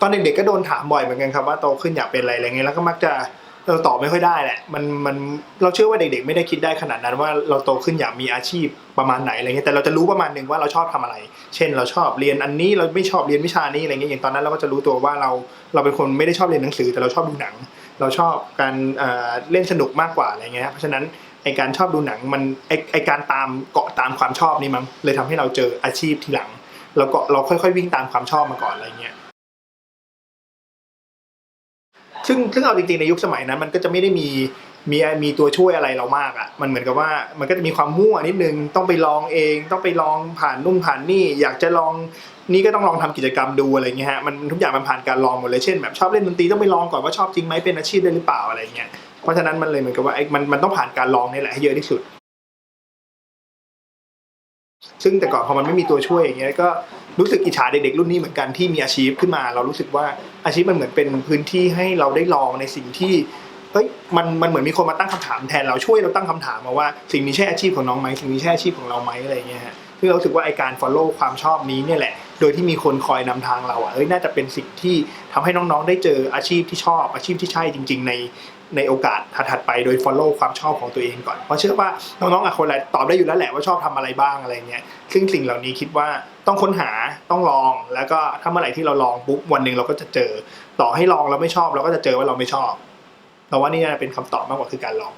ตอนเด็กๆก็โดนถามบ่อยเหมือนกันครับว่าโตขึ้นอยากเป็นอะไรอะไรเงี้ยแล้วก็มักจะเราตอบไม่ค่อยได้แหละมันมันเราเชื่อว่าเด็กๆ ไม่ได้คิดได้ขนาดนั้นว่าเราโตขึ้นอยากมีอาชีพประมาณไหนอะไรเงี้ยแต่เราจะรู้ประมาณหนึ่งว่าเราชอบทำอะไร เช่นเราชอบเรียนอันนี้เราไม่ชอบเรียนวิชานี้อะไรเงี้ยอย่างตอนนั้นเราก็จะรู้ตัวว่าเราเราเป็นคนไม่ได้ชอบเรียนหนังสือ แต่เราชอบดูหนัง เราชอบการเล่นสนุกมากกว่าอะไรเงี้ยเพราะฉะนั้นไอการชอบดูหนังมันไอไอการตามเกาะตามความชอบนี่มั้งเลยทำให้เราเจออาชีพทีหลัง แล้วก็เราค่อยๆ วิ่งตามความชอบมาก่อนอะไรเงี้ย ซึ่งซึ่งเอาจริงๆในยุคสมัยนั้น มันก็จะไม่ได้มีมีมีตัวช่วยอะไรเรามากอะ่ะ มันเหมือนกับว่ามันก็จะมีความมั่วนิดนึง ต้องไปลองเอง ต้องไปลองผ่านนู่นผ่านนี่ อยากจะลองนี่ก็ต้องลองทำกิจกรรมดูอะไรเงี้ยฮะ มันทุกอย่างมันผ่านการลองหมดเลย เช่นแบบชอบเล่นดนตรีต้องไปลองก่อนว่าชอบจริงไหมเป็นอาชีพได้หรือเปล่าอะไรเงี้ย เพราะฉะนั้นมันเลยเหมือนกับว่าไอ้มันมันต้องผ่านการลองนี่แหละให้เยอะที่สุด ซึ่งแต่ก่อนพอมันไม่มีตัวช่วยอย่างเงี้ยก็รู้สึกอิจฉาเด็กๆรุ่นนี้เหมือนกันที่มีอาชีพขึ้นมา เรารู้สึกว่าอาชีพมันเหมือนเป็นพื้นที่ให้เราได้ลองในสิ่งที่เฮ้ยมันมันเหมือนมีคนมาตั้งคำถามแทนเราช่วยเราตั้งคำถามมาว่าสิ่งนี้ใช่อาชีพของน้องไหมสิ่งนี้ใช่อาชีพของเราไหมอะไรเงี้ยฮะ ซึ่เรารู้สึกว่าไอการ follow ความชอบนี้เนี่ยแหละ โดยที่มีคนคอยนำทางเราอะเอ้ยน่าจะเป็นสิ่งที่ทำให้น้องๆ ได้เจออาชีพที่ชอบอาชีพที่ใช่จริง ๆ ในในโอกาสถัดๆไปโดย follow ความชอบของตัวเองก่อน เพราะเชื่อว่าน้องๆอะคนละตอบได้อยู่แล้วแหละว่าชอบทำอะไรบ้างอะไรเงี้ยซึ่งสิ่งเหล่านี้คิดว่าต้องค้นหาต้องลอง แล้วก็ถ้าเมื่อไหร่ที่เราลองปุ๊บวันหนึ่งเราก็จะเจอ ต่อให้ลองแล้วไม่ชอบเราก็จะเจอว่าเราไม่ชอบเราว่านี่น่าเป็นคำตอบมากกว่าคือการลอง